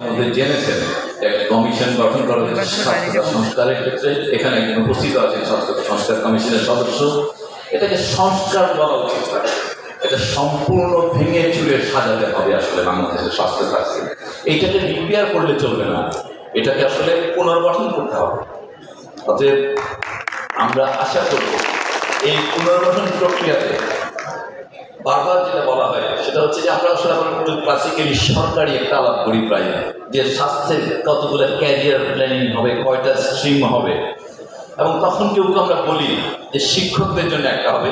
মধ্যে জেনেছেন একটা কমিশন গঠন করা হয়েছে স্বাস্থ্য সংস্কারের ক্ষেত্রে এখানে একজন উপস্থিত আছেন স্বাস্থ্য সংস্কার কমিশনের সদস্য। এটাকে সংস্কার বলা উচিত এটা সম্পূর্ণ ভেঙে চুরে সাজাতে হবে আসলে বাংলাদেশের স্বাস্থ্য খাতকে এইটাকে রিপেয়ার করলে চলবে না। এটাকে আসলে পুনর্গঠন করতে হবে। অতএব আমরা আশা করব এই পুনর্গঠন প্রক্রিয়াতে বারবার যেটা বলা হয়, সেটা হচ্ছে যে আমরা আসলে আমরা একটু ক্লাসিক্যালি সরকারি একটা আলাপ করি প্রায়। যে স্বাস্থ্যের কতগুলো ক্যারিয়ার প্ল্যানিং হবে, কয়টা স্ট্রিম হবে। এবং তখন কেউ আমরা বলি যে শিক্ষকদের জন্য একটা হবে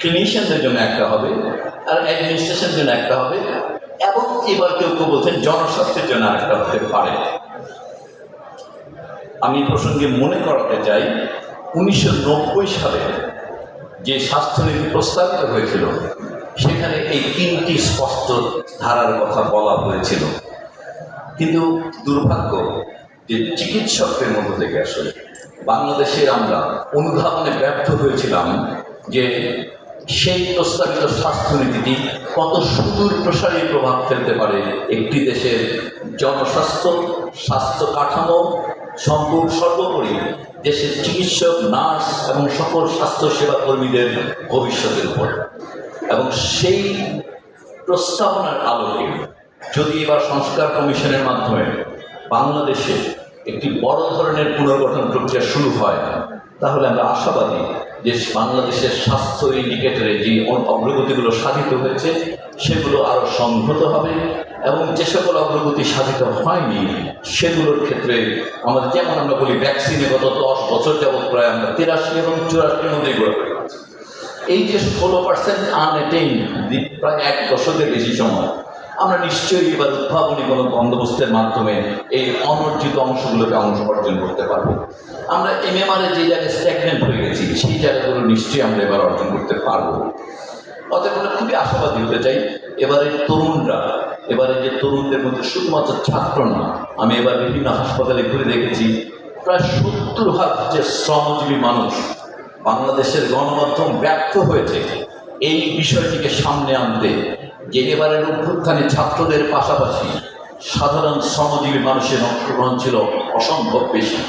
ক্লিনিশিয়ানদের জন্য একটা হবে, আর অ্যাডমিনিস্ট্রেশনের জন্য একটা হবে, এবং এবার কেউ কেউ বলছেন জনস্বাস্থ্যের জন্য একটা হতে পারে। আমি প্রসঙ্গে মনে করাতে চাই, উনিশশো নব্বই সালে যে স্বাস্থ্যনীতি প্রস্তাবিত হয়েছিল, সেখানে এই তিনটি স্পষ্ট ধারার কথা বলা হয়েছিল। কিন্তু দুর্ভাগ্য যে চিকিৎসকদের মধ্য থেকে আসলে বাংলাদেশের আমরা অনুধাবনে ব্যর্থ হয়েছিলাম যে সেই প্রস্তাবিত স্বাস্থ্যনীতিটি কত সুদূর প্রসারী প্রভাব ফেলতে পারে একটি দেশের জনস্বাস্থ্য, স্বাস্থ্য কাঠামো সম্পূর্ণ সর্বোপরি দেশের চিকিৎসক, নার্স এবং সকল স্বাস্থ্যসেবা কর্মীদের ভবিষ্যতের উপর। এবং সেই প্রস্তাবনার আলোকে যদি এবার সংস্কার কমিশনের মাধ্যমে বাংলাদেশে একটি বড় ধরনের পুনর্গঠন প্রক্রিয়া শুরু হয় তাহলে আমরা আশাবাদী যে বাংলাদেশের স্বাস্থ্য ইন্ডিকেটরে যে অগ্রগতিগুলো সাধিত হয়েছে, সেগুলো আরও সংহত হবে এবং যে সকল অগ্রগতি সাধিত হয়নি, সেগুলোর ক্ষেত্রে আমাদের যেমন আমরা বলি ভ্যাকসিনে গত দশ বছর যাবত প্রায় আমরা তিরাশি এবং চুরাশির মধ্যেই গড়ে এই যে ষোলো পার্সেন্ট আনএটেইন প্রায় এক দশকের বেশি সময় আমরা নিশ্চয়ই এবার উদ্ভাবনী কোনো বন্দোবস্তের মাধ্যমে এই অনর্জিত অংশগুলোকে অংশ অর্জন করতে পারব। আমরা এম এম এমএমআর যে জায়গায় স্ট্যাগনেন্ট হয়ে গেছি, সেই জায়গাগুলো নিশ্চয়ই আমরা এবার অর্জন করতে পারব। অতএব আমরা খুবই আশাবাদী হতে চাই, এবারে তরুণরা, এবারে যে তরুণদের মধ্যে শুধুমাত্র ছাত্র না, আমি এবার বিভিন্ন হাসপাতালে ঘুরে দেখেছি, প্রায় সত্তর ভাগ যে শ্রমজীবী মানুষ বাংলাদেশের গণমাধ্যম ব্যর্থ হয়েছে, এই বিষয়টিকে সামনে আনতে যে এবারের অভ্যুত্থানে ছাত্রদের পাশাপাশি সাধারণ শ্রমজীবী মানুষের অংশগ্রহণ ছিল অসম্ভব বেশি।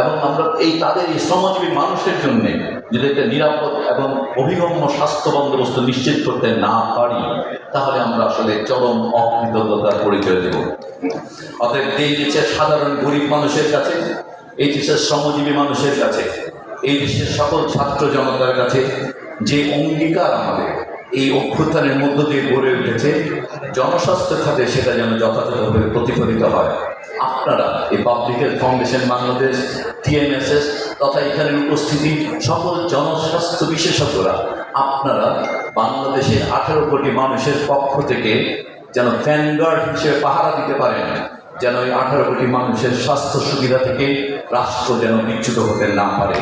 এবং আমরা এই তাদের এই শ্রমজীবী মানুষের জন্যে যদি একটা নিরাপদ এবং অভিগম্য স্বাস্থ্য বন্দোবস্ত নিশ্চিত করতে না পারি, তাহলে আমরা আসলে চরম অকৃতজ্ঞতার পরিচয় দেব। অতএব এই দেশের সাধারণ গরিব মানুষের কাছে, এই দেশের শ্রমজীবী মানুষের কাছে, এই দেশের সকল ছাত্র জনতার কাছে যে অঙ্গীকার আমাদের এই অভ্যুত্থানের মধ্য দিয়ে গড়ে উঠেছে, জনস্বাস্থ্য খাতে সেটা যেন যথাযথভাবে প্রতিফলিত হয়। আপনারা এই public health foundation, Bangladesh, TMSS তথা এখানে উপস্থিতি সকল জনস্বাস্থ্য বিশেষজ্ঞরা, আপনারা বাংলাদেশের আঠারো কোটি মানুষের পক্ষ থেকে যেন ফ্যানগার্ড হিসেবে পাহারা দিতে পারেন, যেন এই আঠারো কোটি মানুষের স্বাস্থ্য সুবিধা থেকে রাষ্ট্র যেন বিচ্যুত হতে না পারে।